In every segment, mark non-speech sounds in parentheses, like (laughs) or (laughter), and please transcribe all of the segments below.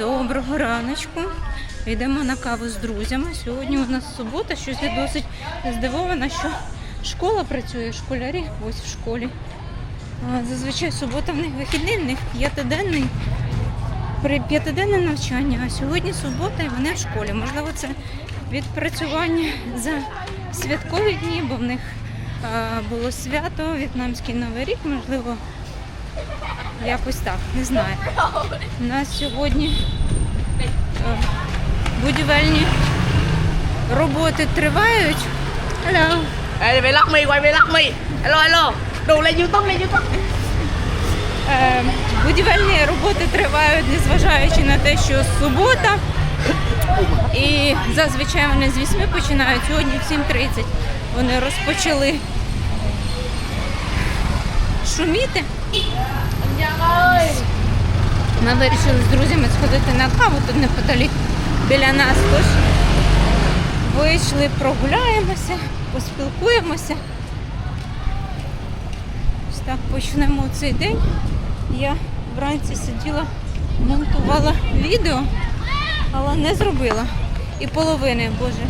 Доброго раночку. Йдемо на каву з друзями. Сьогодні у нас субота, щось я досить здивована, що школа працює, школярі ось в школі. Зазвичай субота в них вихідний, в них п'ятиденний при п'ятиденне навчання, а сьогодні субота і вони в школі. Можливо, це відпрацювання за святкові дні, бо в них було свято, в'єтнамський новий рік, можливо, якось так, не знаю. У нас сьогодні будівельні роботи тривають. Hello. Е, Будівельні роботи тривають, незважаючи на те, що субота. І зазвичай вони з 8 починають. Сьогодні в 7.30 вони розпочали шуміти. Ми вирішили з друзями сходити на каву тут неподалік біля нас. Тож вийшли, прогуляємося, поспілкуємося. Ось так почнемо цей день. Я вранці сиділа, монтувала відео, але не зробила. І половини, боже.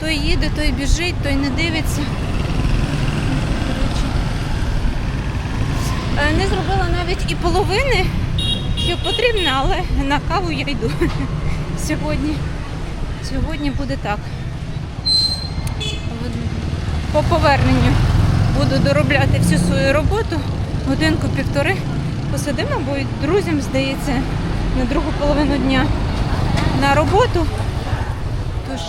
Той їде, той біжить, той не дивиться. Е, Не зробила навіть і половини, що потрібно, але на каву я йду. Сьогодні, сьогодні буде так. По поверненню буду доробляти всю свою роботу. Годинку-півтори посидимо, бо друзям, здається, на другу половину дня на роботу. Тож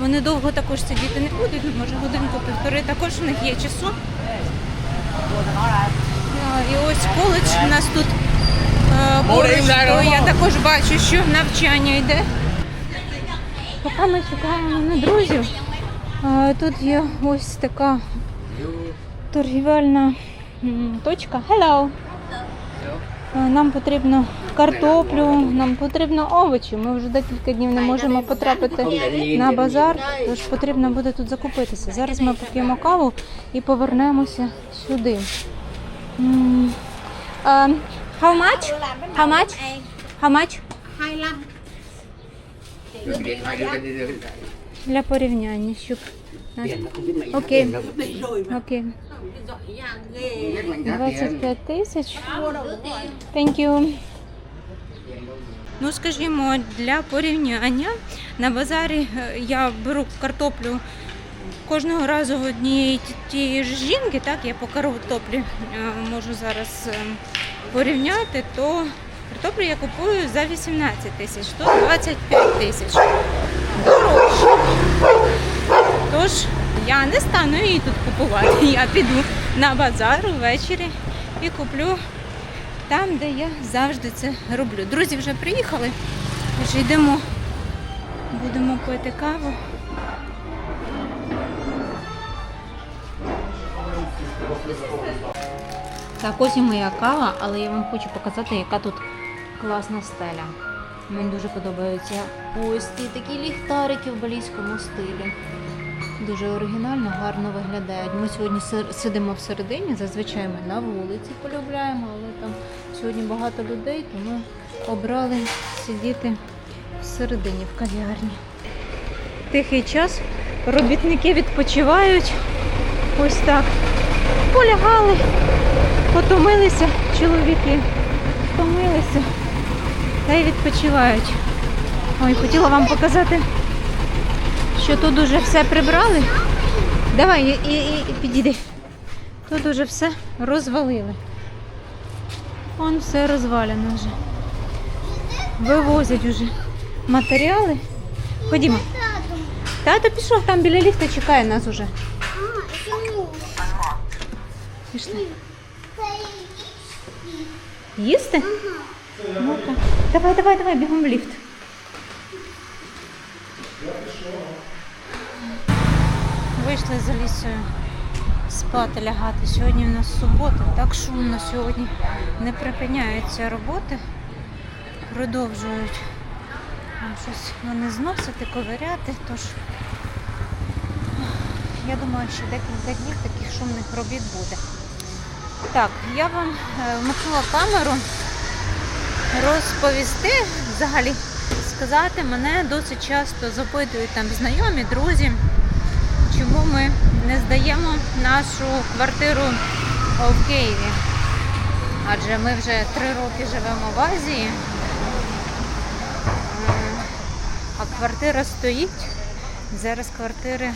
вони довго також сидіти не будуть, ну, може годинку-півтори також у них є часу. І ось коледж у нас тут поруч, то я також бачу, що навчання йде. Поки ми чекаємо на друзів, е, тут є ось така торгівельна точка. Hello! Е, Нам потрібно картоплю, нам потрібно овочі. Ми вже декілька днів не можемо потрапити на базар, тож потрібно буде тут закупитися. Зараз ми поп'ємо каву і повернемося сюди. How much? How much? How much? Для порівняння, щоб Окей. Окей. 25 тисяч. Thank you. Ну, скажімо, для порівняння на базарі я беру картоплю кожного разу в однієї ті- тієї ж жінки, так, я по картоплі можу зараз порівняти, то картоплю я купую за 18 тисяч, то 25 тисяч. Дорожче. Тож я не стану її тут купувати. Я піду на базар ввечері і куплю там, де я завжди це роблю. Друзі вже приїхали, тож йдемо, будемо пити каву. Так, ось і моя кава, але я вам хочу показати, яка тут класна стеля. Мені дуже подобаються ось такі ліхтарики в балійському стилі. Дуже оригінально, гарно виглядають. Ми сьогодні сидимо всередині, зазвичай ми на вулиці полюбляємо, але там сьогодні багато людей, тому обрали сидіти всередині в кав'ярні. Тихий час, робітники відпочивають. Ось так. Полягали, потомилися чоловіки, втомилися та й відпочивають. Ой, хотіла вам показати що тут уже все прибрали. Давай і, і, і підійди. Тут уже все розвалили. Вон все розвалено вже. Вивозять уже матеріали. Ходімо. Тато пішов, там біля ліфта чекає нас уже. Пішли. Їсти? Ну, так. Давай, давай, давай, бігом в ліфт. Вийшли за лісою спати лягати. Сьогодні у нас субота, так шумно сьогодні. Не припиняються роботи, продовжують щось вони зносити, ковиряти. Тож я думаю, що декілька днів таких шумних робіт буде. Так, я вам е, вмикнула камеру. розповісти, взагалі сказати, мене досить часто запитують там знайомі, друзі, чому ми не здаємо нашу квартиру в Києві. Адже ми вже три роки живемо в Азії, а квартира стоїть. Зараз квартири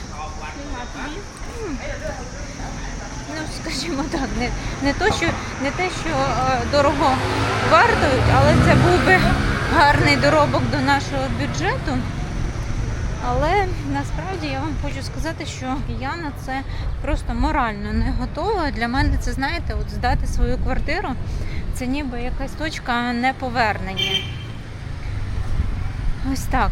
ну, скажімо так, не, не, то, що, не те, що е, дорого вартують, але це був би гарний доробок до нашого бюджету. Але насправді я вам хочу сказати, що я на це просто морально не готова. Для мене це, знаєте, от здати свою квартиру це ніби якась точка неповернення. Ось так.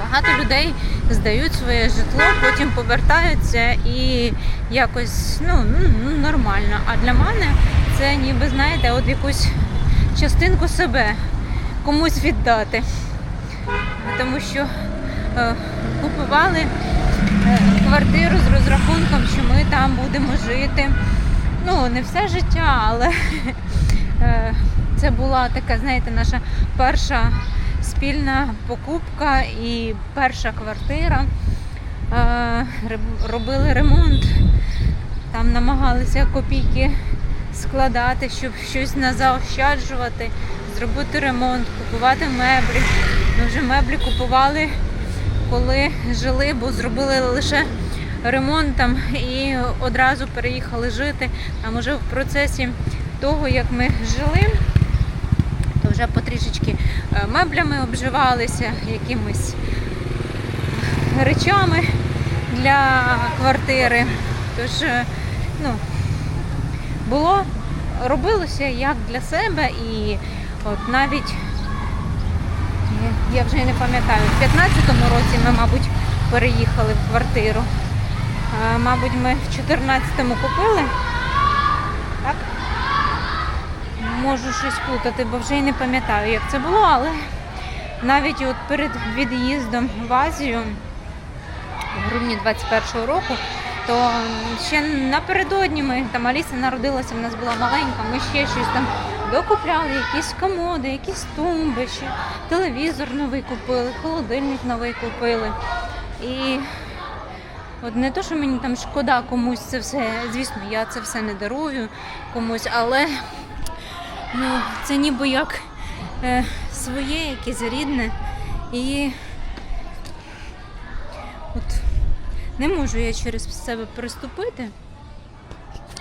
Багато людей здають своє житло, потім повертаються і якось ну, ну, нормально. А для мене це ніби, знаєте, от якусь частинку себе комусь віддати. Тому що е, купували е, квартиру з розрахунком, що ми там будемо жити. Ну, не все життя, але е, це була така, знаєте, наша перша спільна покупка і перша квартира. Е, Робили ремонт, там намагалися копійки складати, щоб щось не заощаджувати, зробити ремонт, купувати меблі. Ми вже меблі купували, коли жили, бо зробили лише ремонт там і одразу переїхали жити. А може в процесі того, як ми жили, вже потрішечки е, меблями обживалися, якимись речами для квартири. Тож, е, ну, було, робилося як для себе і от навіть я- вже не пам'ятаю, в 15-му році ми, мабуть, переїхали в квартиру. Мабуть, ми в 14-му купили. Так? Можу щось плутати, бо вже й не пам'ятаю, як це було, але навіть от перед від'їздом в Азію в грудні 21-го року, то ще напередодні ми там Аліса народилася, в нас була маленька, ми ще щось там докупляли, якісь комоди, якісь тумби, ще телевізор новий купили, холодильник новий купили. І От не то, що мені там шкода комусь це все, звісно, я це все не дарую комусь, але ну, це ніби як е, своє, якесь рідне. І от не можу я через себе приступити.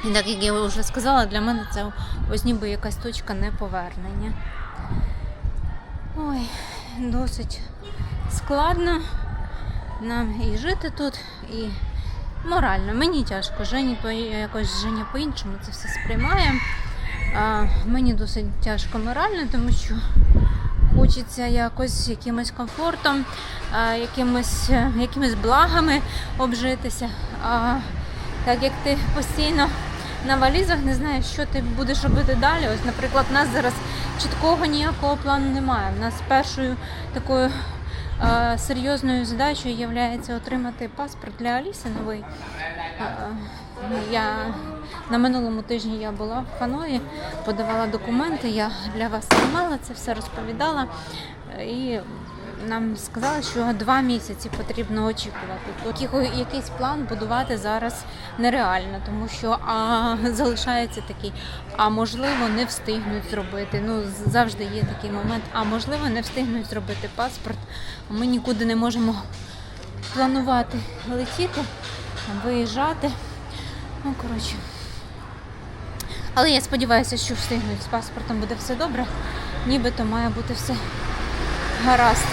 І так як я вже сказала, для мене це ось ніби якась точка неповернення. Ой, досить складно нам і жити тут, і морально. Мені тяжко. Жені то якось Женя по-іншому це все сприймає. Мені досить тяжко морально, тому що хочеться якось якимось комфортом, якимось, якимись благами обжитися. А так як ти постійно на валізах не знаєш, що ти будеш робити далі. Ось, наприклад, у нас зараз чіткого ніякого плану немає. У нас першою такою серйозною задачею є отримати паспорт для Аліси новий. Я на минулому тижні я була в Ханої, подавала документи. Я для вас знімала це все розповідала. І нам сказали, що два місяці потрібно очікувати. Тобто якийсь план будувати зараз нереально, тому що а, залишається такий, а можливо не встигнуть зробити. Ну завжди є такий момент, а можливо не встигнуть зробити паспорт. Ми нікуди не можемо планувати летіти, виїжджати. Ну, коротше. Але я сподіваюся, що встигнуть з паспортом буде все добре. Нібито має бути все гаразд.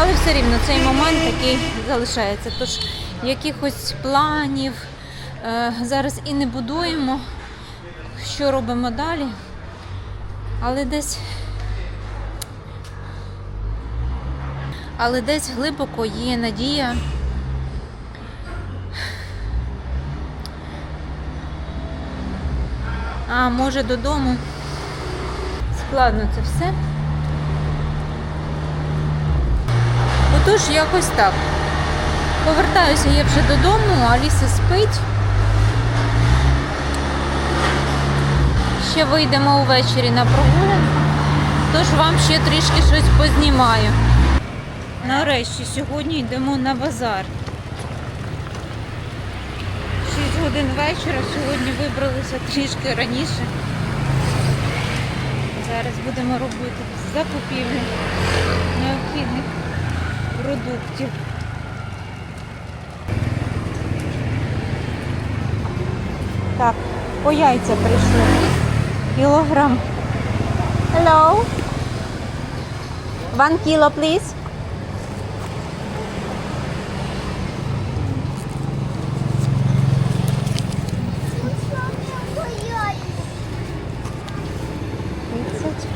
Але все рівно цей момент такий залишається. Тож якихось планів е, зараз і не будуємо, що робимо далі. Але десь. Але десь глибоко є надія. А може додому. Складно це все. Отож, якось так. Повертаюся я вже додому, Аліса спить. ще вийдемо увечері на прогулянку, тож вам ще трішки щось познімаю. Нарешті сьогодні йдемо на базар. 6 годин вечора, сьогодні вибралися трішки раніше. Зараз будемо робити закупівлю необхідних продуктів. Так, по яйця прийшли. Кілограм. Hello. One kilo, please. Тридцять.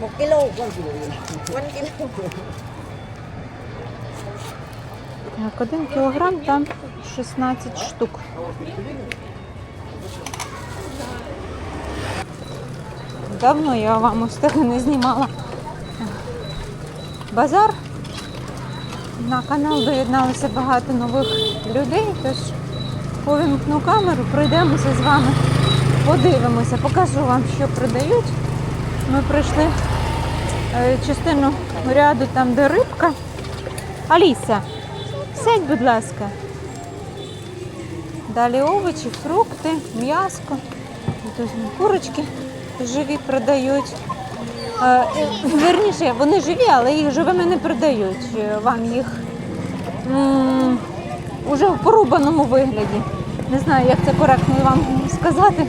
Một kilo One kilo Так, один кілограм, там 16 штук. Давно я вам ось так не знімала. Базар. На канал доєдналося багато нових людей, тож повімкну камеру, пройдемося з вами, подивимося, покажу вам, що продають. Ми пройшли е, частину ряду там, де рибка. Аліса, Сядь, будь ласка. Далі овочі, фрукти, м'яско. Курочки живі продають. Е, е, Верніше, вони живі, але їх живими не продають. Е, Вам їх м, уже в порубаному вигляді. Не знаю, як це коректно вам сказати,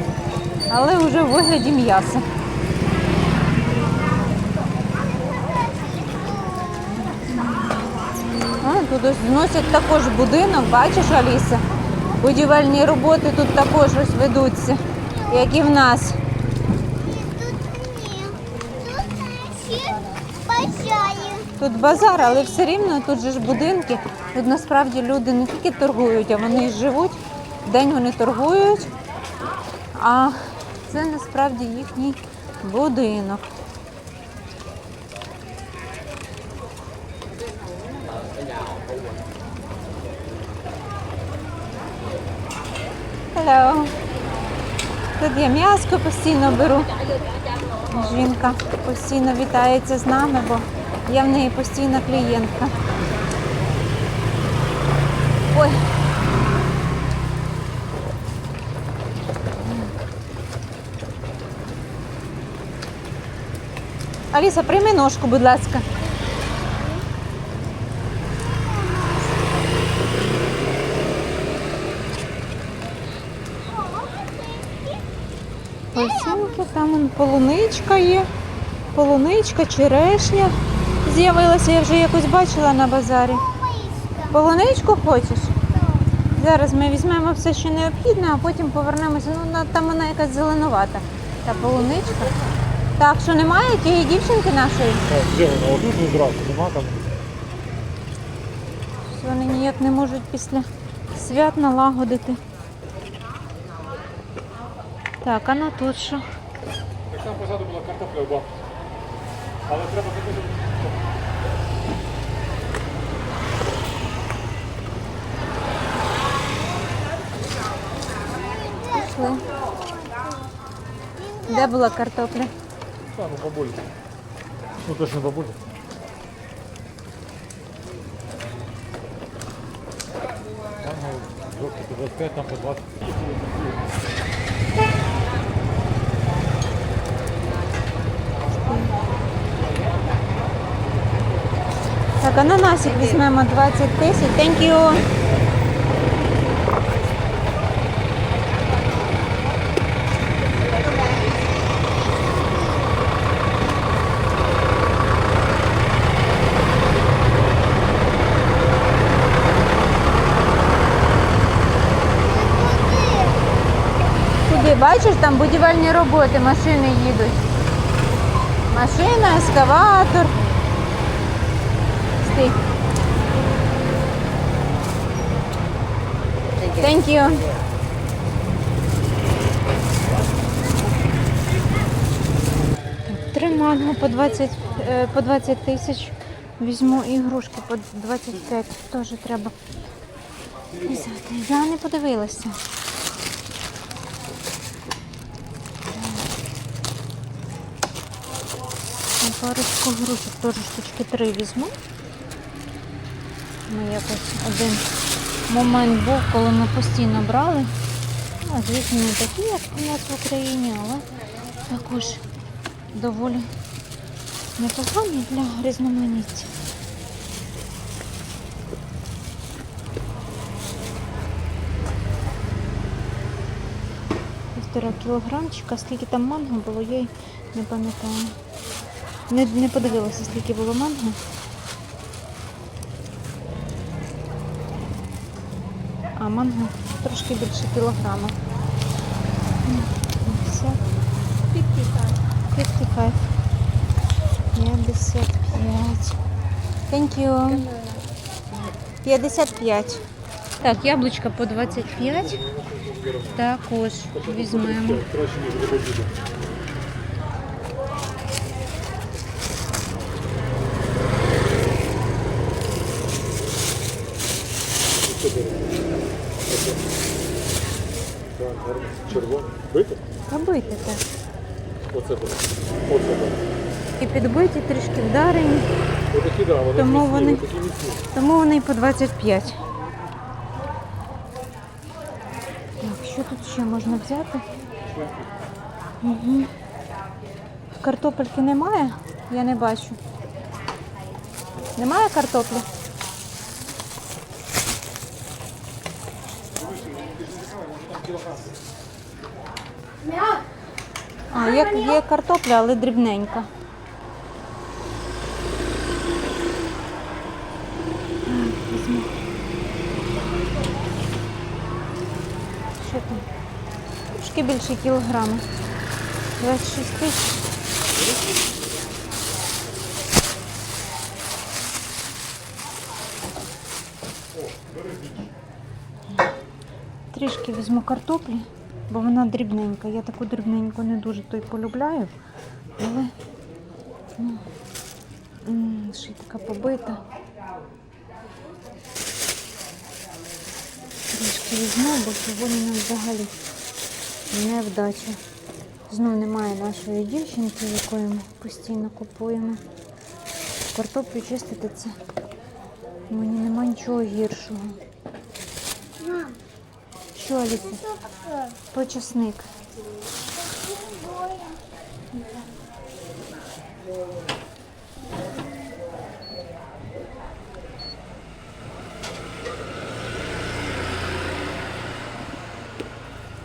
але вже в вигляді м'яса. А, тут зносять також будинок, бачиш, Аліса? Будівельні роботи тут також ось ведуться, як і в нас. Тут базар, але все рівно тут же ж будинки. Тут насправді люди не тільки торгують, а вони й живуть. День вони торгують, а це насправді їхній будинок. Hello. Тут я м'яско постійно беру. Жінка постійно вітається з нами, бо я в неї постійна клієнтка. Ой. Аліса, прийми ножку, будь ласка. Там полуничка є. Полуничка, черешня з'явилася, я вже якось бачила на базарі. Полуничку хочеш? Зараз ми візьмемо все, що необхідне, а потім повернемося. Ну, там вона якась зеленувата. Та полуничка. Так, що немає тієї дівчинки нашої? Де вона? Отут зразу, нема там. Вони ніяк не можуть після свят налагодити. Так, а на тут що? В бабці. Але треба закинути. Пішли. Де була картопля? Та, ну бабулі. Ну точно бабулі. Там ну, 25, там по 20. Так, ананасик візьмемо 20 тисяч. Thank you. Бачиш, там будівельні роботи, машини їдуть. Машина, ескаватор. Стій. Thank you. Три манго по 20, е, по 20 тисяч. Візьму ігрушки по 25, теж треба взяти. Я не подивилася. Парочку грушок теж штучки три візьму. Ми якось один момент був, коли ми постійно брали. Ну, звісно, не такі, як у нас в Україні, але також доволі непогані для різноманіття. Півтора кілограмчика, скільки там манго було, я й не пам'ятаю. Не, не подивилася, скільки було манго. А манго трошки більше кілограма. 50. 55. 55. Thank you. 55. Так, яблучка по 25. Також візьмемо. Краще, ніж Червоний. Бити? Побийте так. Оце буде. Оце буде. І підбиті, трішки вдарені, Отакі, да, вони Тому міцні, вони- міцні. тому вони і по 25. Так, що тут ще можна взяти? Угу. Картопельки немає? Я не бачу. Немає картоплі? Є, є картопля, але дрібненька. Візьму. Що там? Трошки більше кілограма. 26 тисяч. Трішки візьму картоплі, бо вона дрібненька. Я таку дрібненьку не дуже то й полюбляю, але ну, ще така побита. Трішки візьму, бо сьогодні нам взагалі невдача. Знов немає нашої дівчинки, якої ми постійно купуємо. Картоплю чистити це. Мені нема нічого гіршого. Що, Аліса? что такое? Почесник.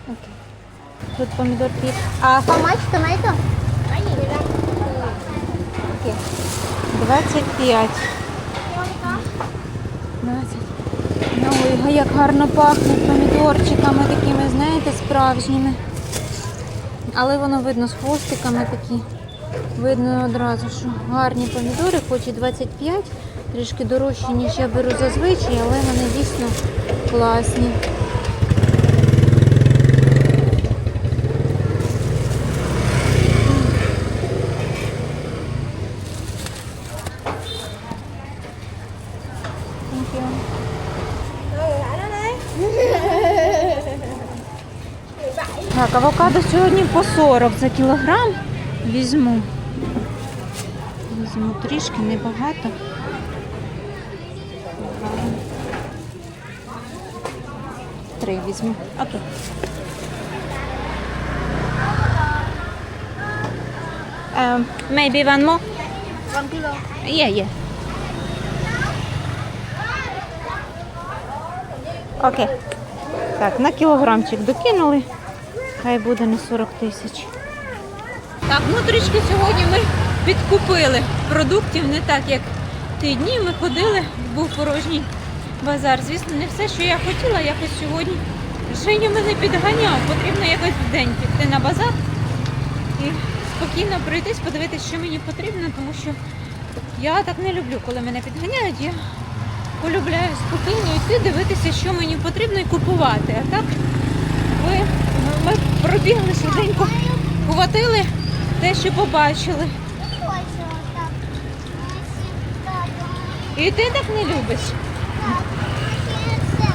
Окей. Тут помідорки. А how much tomato? Окей. 25. 20. Ой, як гарно пахнуть помідорчиками такими, знаєте, справжніми. Але воно видно з хвостиками такі. Видно одразу, що гарні помідори, хоч і 25, трішки дорожчі, ніж я беру зазвичай, але вони дійсно класні. Thank you. Так, авокадо сьогодні по 40 за кілограм. Візьму. Візьму трішки, небагато. Три візьму. Окей. Um, maybe one more? One kilo. Yeah, yeah. Окей. Так, на кілограмчик докинули. Хай буде на 40 тисяч. Так, ну трішки сьогодні ми підкупили продуктів не так, як ті дні. Ми ходили, був порожній базар. Звісно, не все, що я хотіла, якось сьогодні Женя мене підганяв. Потрібно якось в день піти на базар і спокійно пройтись, подивитися, що мені потрібно, тому що я так не люблю, коли мене підганяють. Я полюбляю спокійно йти, дивитися, що мені потрібно і купувати. А так ви, ми пробігли швиденько, хватили те, що побачили. І ти так не любиш?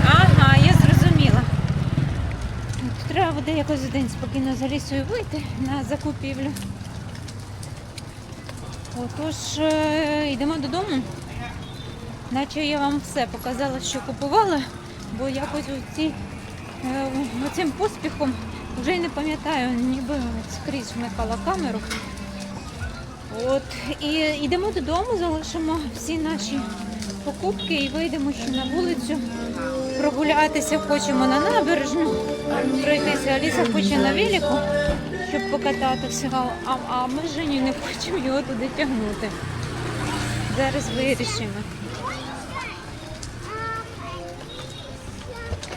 Ага, я зрозуміла. Треба буде якось день спокійно за лісою вийти на закупівлю. Отож, е, йдемо додому. Наче я вам все показала, що купувала, бо якось оці, е, оцим поспіхом вже й не пам'ятаю, ніби скрізь вмикала камеру. От, і йдемо додому, залишимо всі наші покупки і вийдемо ще на вулицю прогулятися. Хочемо на набережну пройтися. Аліса хоче на велику, щоб покататися, а, а ми з не хочемо його туди тягнути. Зараз вирішимо.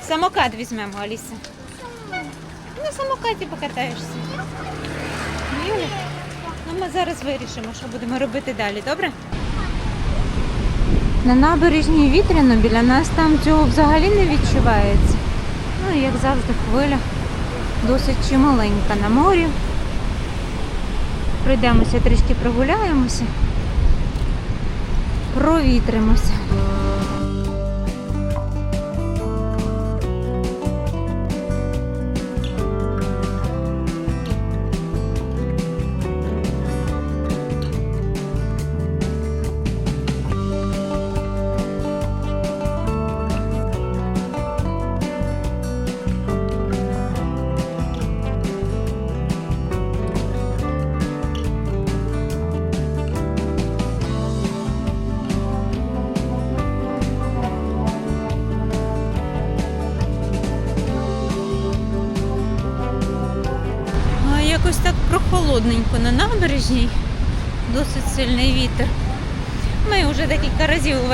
Самокат візьмемо, Аліса. Самокаті покатаєшся. Юля, ну ми зараз вирішимо, що будемо робити далі, добре? На набережній вітряно біля нас там цього взагалі не відчувається. Ну, і як завжди, хвиля досить чималенька на морі. Пройдемося трішки прогуляємося, провітримося.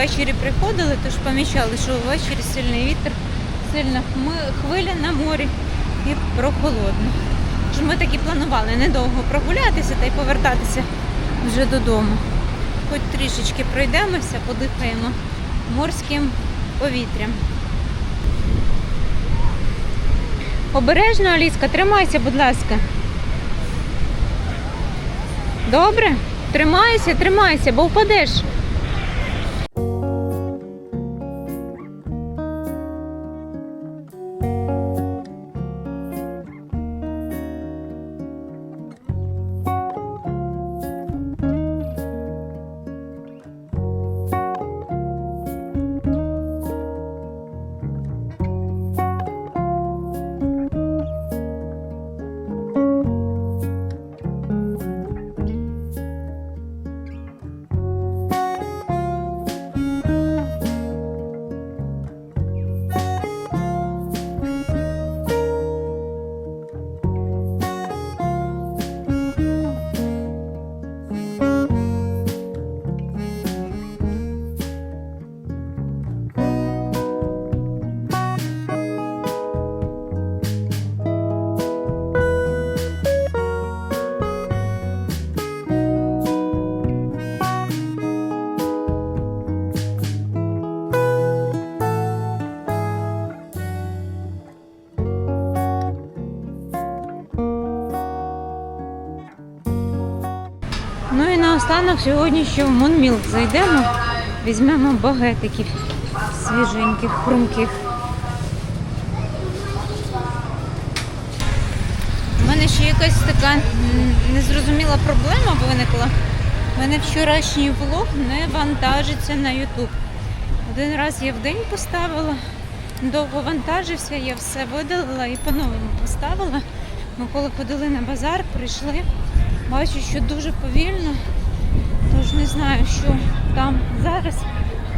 Увечері приходили, тож помічали, що увечері сильний вітер, сильна хвиля на морі і прохолодно. Тож ми так і планували недовго прогулятися та й повертатися вже додому. Хоч трішечки пройдемося, подихаємо морським повітрям. Обережно, Аліска, тримайся, будь ласка. Добре? Тримайся, тримайся, бо впадеш. І сьогодні ще в Монмілк зайдемо, візьмемо багетиків свіженьких, хрумких. У мене ще якась така незрозуміла проблема виникла. У мене вчорашній влог не вантажиться на YouTube. Один раз я в день поставила, довго вантажився, я все видалила і по-новому поставила. Ми коли ходили на базар, прийшли, бачу, що дуже повільно, тож не знаю, що там зараз.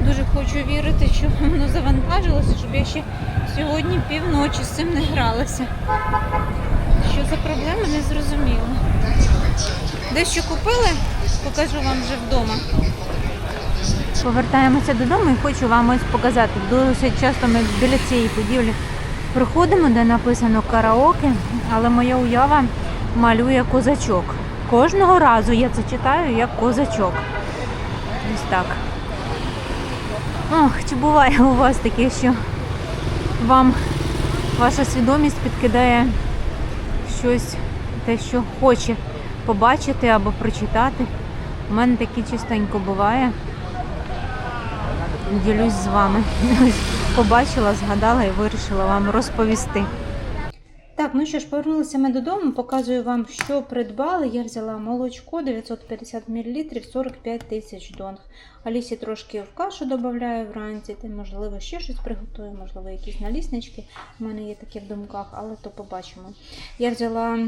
Дуже хочу вірити, що воно завантажилося, щоб я ще сьогодні півночі з цим не гралася. Що за проблема, не зрозуміло. Дещо купили, покажу вам вже вдома. Повертаємося додому і хочу вам ось показати. Досить часто ми біля цієї будівлі приходимо, де написано караоке, але моя уява малює козачок. Кожного разу я це читаю як козачок. Ось так. Ох, чи буває у вас таке, що вам ваша свідомість підкидає щось, те, що хоче побачити або прочитати. У мене таке частенько буває. ділюсь з вами. (laughs) Побачила, згадала і вирішила вам розповісти. Так, ну що ж, повернулися ми додому, показую вам, що придбали. Я взяла молочко 950 мл 45 тисяч донг. Алісі трошки в кашу додаю вранці, та, можливо, ще щось приготую, можливо, якісь наліснички. У мене є такі в думках, але то побачимо. Я взяла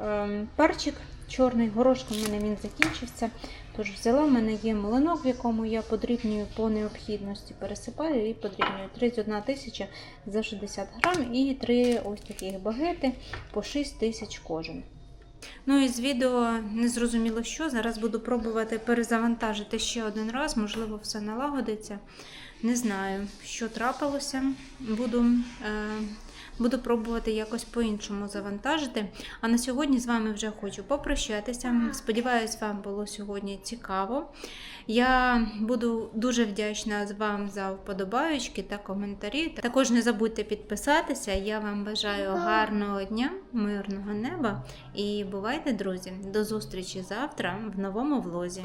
е, перчик чорний, горошком в мене він закінчився. Тож взяла, в мене є млинок, в якому я подрібнюю по необхідності, пересипаю і подрібнюю 31 тисяча за 60 грам і три ось таких багети по 6 тисяч кожен. Ну і з відео не зрозуміло що. Зараз буду пробувати перезавантажити ще один раз, можливо, все налагодиться. Не знаю, що трапилося. Буду, е, буду пробувати якось по-іншому завантажити. А на сьогодні з вами вже хочу попрощатися. Сподіваюсь, вам було сьогодні цікаво. Я буду дуже вдячна вам за вподобаючки та коментарі. Також не забудьте підписатися. Я вам бажаю гарного дня, мирного неба і бувайте, друзі! До зустрічі завтра в новому влозі.